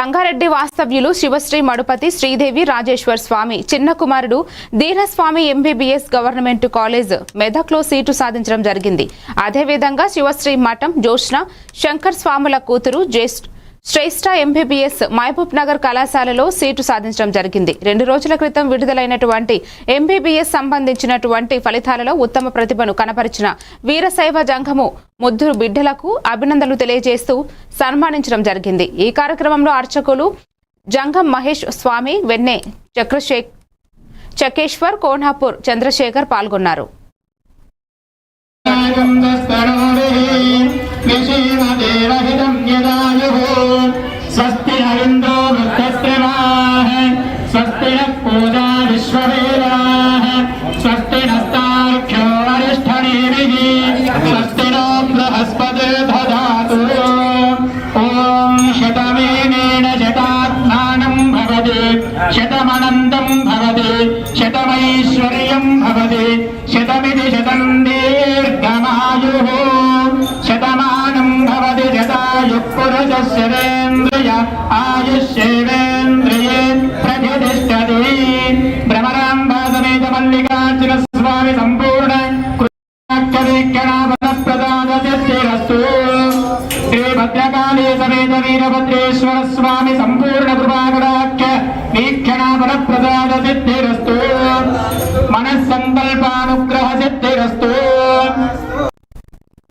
సంగారెడ్డి వాస్తవ్యులు శివశ్రీ మడుపతి శ్రీదేవి రాజేశ్వర్ స్వామి చిన్న కుమారుడు దీనస్వామి ఎంబీబీఎస్ గవర్నమెంట్ కాలేజ్ మెదక్లో సీటు సాధించడం జరిగింది. అదేవిధంగా శివశ్రీ మఠం జోష్న శంకర్ స్వాముల కూతురు జ్యేష్ఠ శ్రేష్ఠ ఎంబీబీఎస్ మహబూబ్ నగర్ కళాశాలలో సీటు సాధించడం జరిగింది. రెండు రోజుల క్రితం విడుదలైనటువంటి ఎంబీబీఎస్ సంబంధించినటువంటి ఫలితాలలో ఉత్తమ ప్రతిభను కనపరిచిన వీరశైవ జంఘము ముద్దురు బిడ్డలకు అభినందనలు తెలియజేస్తూ సన్మానించడం జరిగింది. ఈ కార్యక్రమంలో అర్చకులు జంఘం మహేష్ స్వామి వెన్నె చక్రశే చకేశ్వర్ కోన్హాపూర్ చంద్రశేఖర్ పాల్గొన్నారు. स्वस्ति अरिन्दो वृत्तस्त्रवाः स्वस्ति पूजा विश्ववेदाः स्वस्ति नस्तार्घ्यो वरिष्ठनेभिः स्वस्ति नो बृहस्पति दधातु ॐ शतमेनेन भवति। शतमनन्दम् भवति। शतमैश्वर्यम् भवति। शतमिति शतम् दीर्घमायुः। भवति शतायुः पुरुषस्य ఆయుష్యేంద్రియే ప్రతిష్టతి. భ్రమరాంబాసమేత మల్లికార్జున స్వామి సంపూర్ణ కృష్ణాక్షరీక్షణాపద ప్రదాదశిరస్సు శ్రీ భద్రకాళీ సమేత వీరభద్రేశ్వర స్వామి సంపూర్ణ కృపాకటాక్ష